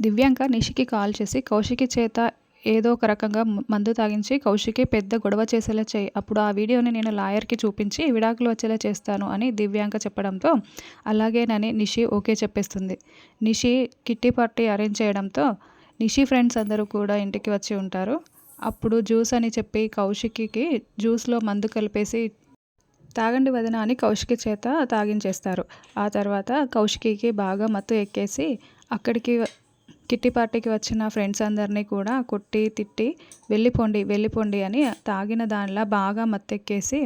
Divyanka నిషికి call చేసి కౌశికి చేత ఏదో ఒక రకంగా మందు తాగించి కౌశికి పెద్ద గొడవ చేసేలా చేయి. అప్పుడు ఆ వీడియోని నేను లాయర్కి చూపించి విడాకులు వచ్చేలా చేస్తాను అని దివ్యాంక చెప్పడంతో అలాగేనని నిషి ఓకే చెప్పేస్తుంది. నిషి కిట్టి పార్టీ అరేంజ్ చేయడంతో నిషి ఫ్రెండ్స్ అందరూ కూడా ఇంటికి వచ్చి ఉంటారు. అప్పుడు జ్యూస్ అని చెప్పి కౌశికి జ్యూస్లో మందు కలిపేసి తాగండి వదిన అని కౌశికి చేత తాగించేస్తారు. ఆ తర్వాత కౌశికికి బాగా మత్తు ఎక్కేసి అక్కడికి కిట్టి పార్టీకి వచ్చిన ఫ్రెండ్స్ అందరినీ కూడా కొట్టి తిట్టి వెళ్ళిపోండి వెళ్ళిపోండి అని తాగిన దానిలా బాగా మత్తెక్కేసి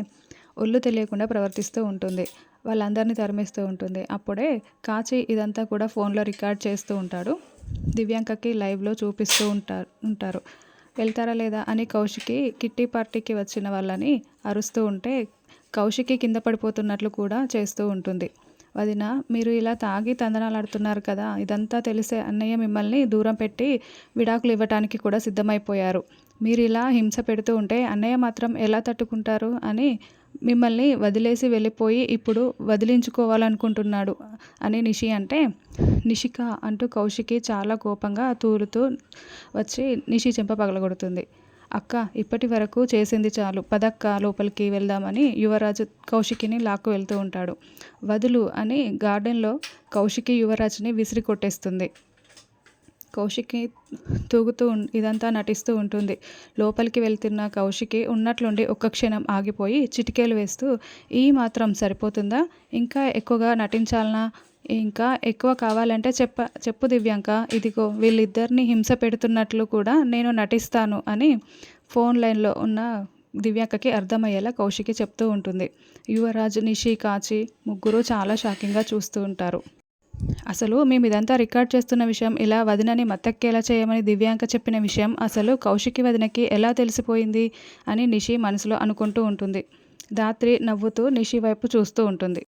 ఒళ్ళు తెలియకుండా ప్రవర్తిస్తూ ఉంటుంది. వాళ్ళందరినీ తరిమేస్తూ ఉంటుంది. అప్పుడే కాచి ఇదంతా కూడా ఫోన్లో రికార్డ్ చేస్తూ ఉంటాడు. దివ్యాంకకి లైవ్లో చూపిస్తూ ఉంటారు ఉంటారు. వెళ్తారా లేదా అని కౌశికి కిట్టి పార్టీకి వచ్చిన వాళ్ళని అరుస్తూ ఉంటే కౌశికి కింద పడిపోతున్నట్లు కూడా చేస్తూ ఉంటుంది. వదిన మీరు ఇలా తాగి తందనాలాడుతున్నారు కదా ఇదంతా తెలిసే అన్నయ్య మిమ్మల్ని దూరం పెట్టి విడాకులు ఇవ్వటానికి కూడా సిద్ధమైపోయారు. మీరు ఇలా హింస పెడుతూ ఉంటే అన్నయ్య మాత్రం ఎలా తట్టుకుంటారు అని మిమ్మల్ని వదిలేసి వెళ్ళిపోయి ఇప్పుడు వదిలించుకోవాలనుకుంటున్నాడు అని నిషి అంటే నిషిక అంటూ కౌశికి చాలా కోపంగా తూలుతూ వచ్చి నిషి చెంప పగలగొడుతుంది. అక్క ఇప్పటి వరకు చేసింది చాలు. పదక్క లోపలికి వెళ్దామని యువరాజు కౌశికిని లాక్కు వెళ్తూ ఉంటాడు. వదులు అని గార్డెన్లో కౌశికి యువరాజుని విసిరి కొట్టేస్తుంది. కౌశికి తూగుతూ ఇదంతా నటిస్తూ ఉంటుంది. లోపలికి వెళ్తున్న కౌశికి ఉన్నట్లుండి ఒక్క క్షణం ఆగిపోయి చిటికేలు వేస్తూ ఈ మాత్రం సరిపోతుందా? ఇంకా ఎక్కువగా నటించాలనా? ఇంకా ఎక్కువ కావాలంటే చెప్ప చెప్పు దివ్యాంక ఇదిగో వీళ్ళిద్దరిని హింస పెడుతున్నట్లు కూడా నేను నటిస్తాను అని ఫోన్ లైన్లో ఉన్న దివ్యాంకకి అర్థమయ్యేలా కౌశికి చెప్తూ ఉంటుంది. యువరాజ్ నిషి కాచి ముగ్గురు చాలా షాకింగ్గా చూస్తూ ఉంటారు. అసలు మేము ఇదంతా రికార్డ్ చేస్తున్న విషయం ఇలా వదినని మత్తక్కేలా చేయమని దివ్యాంక చెప్పిన విషయం అసలు కౌశికి వదినకి ఎలా తెలిసిపోయింది అని నిషి మనసులో అనుకుంటూ ఉంటుంది. ధాత్రి నవ్వుతూ నిషి వైపు చూస్తూ ఉంటుంది.